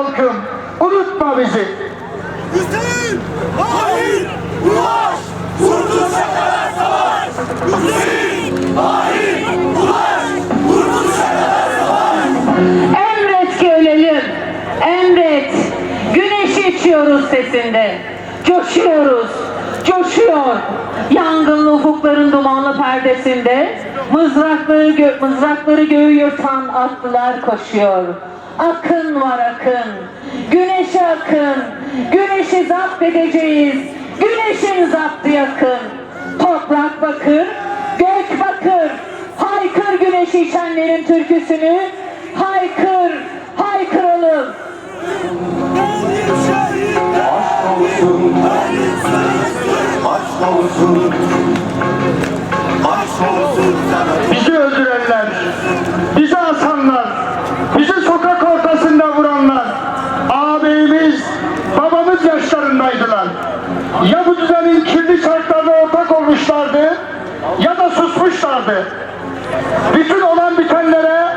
halkım unutma bizi. Hüseyin! Hain! Ulaş! Kurtuluşa kadar savaş! Hüseyin! Hain! Ulaş! Kurtuluşa kadar savaş! Emret ki ölelim, emret. Güneş içiyoruz sesinde. Coşuyoruz, coşuyor. Yangınlı ufukların dumanlı perdesinde mızrakları, gö- mızrakları göğü yırtan atlılar koşuyor. Akın var akın, güneşe akın, güneşi zapt edeceğiz. Güneşin zaptı yakın. Toprak bakır, gök bakır. Haykır güneşi içenlerin türküsünü. Haykır, haykıralım. Aşk olsun, aşk olsun, sokak ortasında vuranlar, ağabeyimiz, babamız yaşlarındaydılar. Ya bu düzenin kirli şartlarına ortak olmuşlardı ya da susmuşlardı. Bütün olan bitenlere,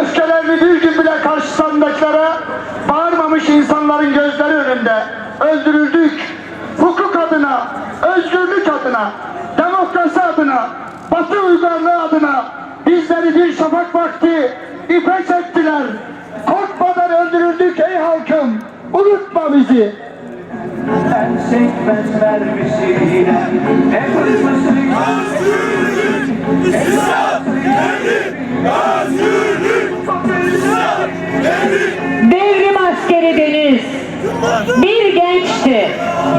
öfkelerini bir gün bile karşısındakilere bağırmamış insanların gözleri önünde öldürüldük. Hukuk adına, özgürlük adına, demokrasi adına, batı uygarlığı adına bizleri bir şafak vakti ipe çektiler. Korkmadan öldürüldük ey halkım, unutma bizi. Ben çekmez vermişine Ne kızmışsın Özgürlük! İslam! Devrim! Özgürlük! İslam! Devrim! Devrim askeri Deniz bir gençti.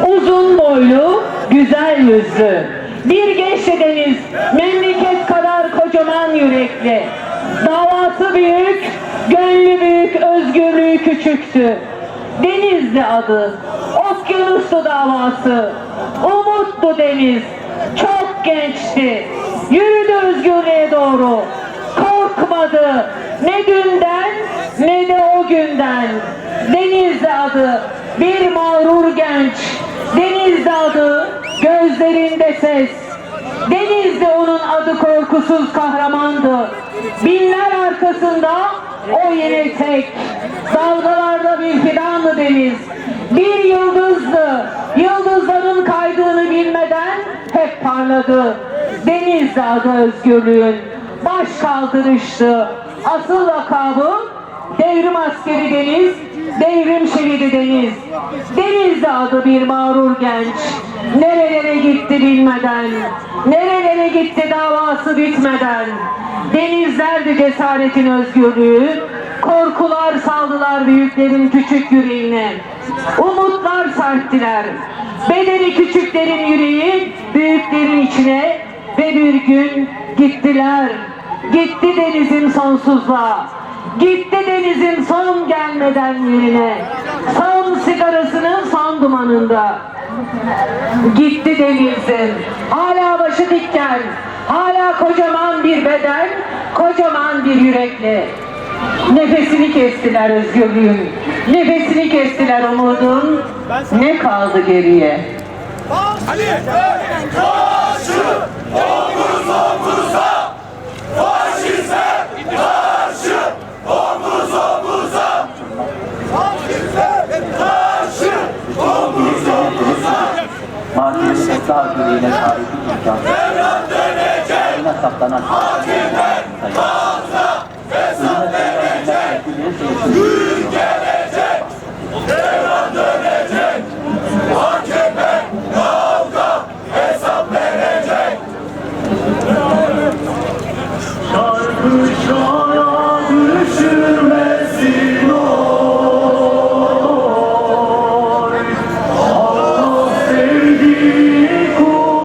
Uzun boylu, güzel yüzlü. Bir gençti Deniz, memleket kadar kocaman yürekli. Davası büyük, gönlü büyük, özgürlüğü küçüktü. Denizli adı, okyanustu davası. Umutlu Deniz, çok gençti. Yürüdü özgürlüğe doğru. Korkmadı ne dünden ne de o günden. Denizli adı bir mağrur genç. Denizli adı gözlerinde ses. Denizli onun adı korkusuz kahramandı. Binler arkasında o yine tek. Dalgalarda bir fidanlı deniz. Bir yıldızdı. Yıldızların kaydığını bilmeden hep parladı. Denizli adı özgürlüğün. Baş kaldırıştı. Asıl lakabı devrim askeri deniz, devrim şehidi deniz. Denizli adı bir mağrur genç. Nerelere gitti bilmeden, nerelere gitti davası bitmeden. Denizlerdi cesaretin özgürlüğü, korkular saldılar büyüklerin küçük yüreğine. Umutlar serttiler, bedeni küçüklerin yüreği büyüklerin içine ve bir gün gittiler. Gitti denizin sonsuzluğa. Gitti denizin son gelmeden yerine. Son sigarasının son dumanında. Gitti denizin. Hala başı dikken. Hala kocaman bir beden. Kocaman bir yürekle. Nefesini kestiler özgürlüğün. Nefesini kestiler umudun. Ne kaldı geriye? Ali! Karşı! Omuz omuza! Faşizme karşı! Omuz omuza! Faşizme karşı! Omuz omuza! Daha güreğine sahibi imkan Devran dönecek! Saklanan Hakimler